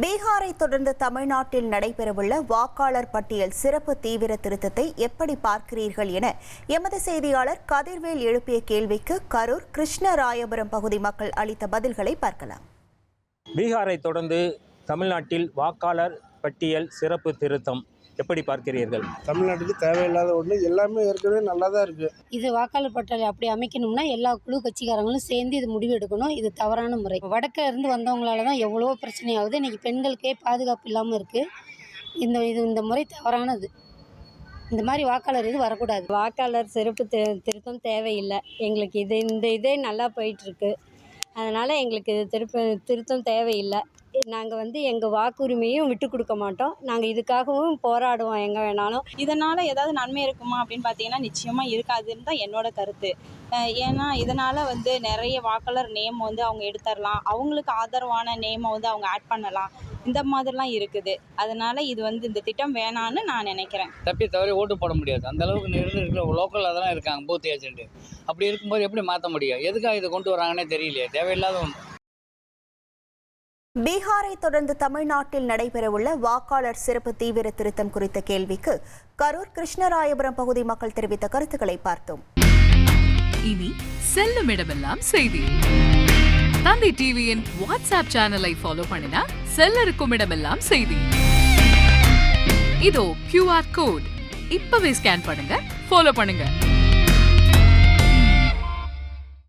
பீகாரை தொடர்ந்து தமிழ்நாட்டில் நடைபெறவுள்ள வாக்காளர் பட்டியல் சிறப்பு தீவிர திருத்தத்தை எப்படி பார்க்கிறீர்கள் என எமது செய்தியாளர் கதிர்வேல் எழுப்பிய கேள்விக்கு கரூர் கிருஷ்ணராயபுரம் பகுதி மக்கள் அளித்த பதில்களை பார்க்கலாம். பீகாரை தொடர்ந்து தமிழ்நாட்டில் வாக்காளர் பட்டியல் சிறப்பு திருத்தம். எப்படி பார்க்கிறீர்கள்? தமிழ்நாட்டுக்கு தேவையில்லாத ஒன்று எல்லாமே ஏற்கனவே நல்லா தான் இருக்குது இது வாக்காளர் பட்டியலை அப்படி அமைக்கணும்னா எல்லா குழு கட்சிக்காரங்களும் சேர்ந்து இது முடிவு எடுக்கணும். இது தவறான முறை. வடக்க இருந்து வந்தவங்களால தான் எவ்வளோ பிரச்சனை ஆகுது இன்னைக்கு பெண்களுக்கே பாதுகாப்பு இல்லாமல் இருக்குது இந்த இது இந்த முறை தவறானது. இந்த மாதிரி வாக்காளர் இது வரக்கூடாது. வாக்காளர் சிறப்பு தி திருத்தம் தேவையில்லை. எங்களுக்கு இது இந்த இதே நல்லா போயிட்டுருக்கு அதனால் எங்களுக்கு இது திருப்ப திருத்தம் தேவையில்லை. நாங்கள் வந்து எங்கள் வாக்குரிமையும் விட்டு கொடுக்க மாட்டோம். நாங்கள் இதுக்காகவும் போராடுவோம் எங்கே வேணாலும். இதனால் ஏதாவது நன்மை இருக்குமா அப்படின்னு பார்த்தீங்கன்னா நிச்சயமாக இருக்காதுன்னு தான் என்னோட கருத்து. ஏன்னா இதனால் வந்து நிறைய வாக்காளர் நேம் வந்து அவங்க எடுத்துடலாம் அவங்களுக்கு ஆதரவான நேமை வந்து அவங்க ஆட் பண்ணலாம். இந்த மாதிரிலாம் இருக்குது. அதனால் இது வந்து இந்த திட்டம் வேணான்னு நான் நினைக்கிறேன். தப்பி தவறி ஓட்டு போட முடியாது. அந்த அளவுக்கு இருந்து இருக்கிற லோக்கல் அதெல்லாம் இருக்காங்க பூத் ஏஜென்ட் அப்படி இருக்கும்போது எப்படி மாற்ற முடியும்? எதுக்காக இதை கொண்டு வராங்கன்னே தெரியலையே. தேவையில்லாத ஒன்று பீகாரை தொடர்ந்து தமிழ்நாட்டில் நடைபெறவுள்ள வாக்காளர் சிறப்பு தீவிர திருத்தம் குறித்த கேள்விக்கு கரூர் கிருஷ்ணராயபுரம் பகுதி மக்கள் தெரிவித்த கருத்துக்களை பார்த்தோம். இனி செல்லும் இடமெல்லாம் செய்தி. தந்தி டிவியின் வாட்ஸ்அப் சேனலை ஃபாலோ பண்ணினா செல்ல இருக்கும் இடமெல்லாம் செய்தி. இதோ கியூஆர் கோட் இப்பவே ஸ்கேன் பண்ணுங்க ஃபாலோ பண்ணுங்க.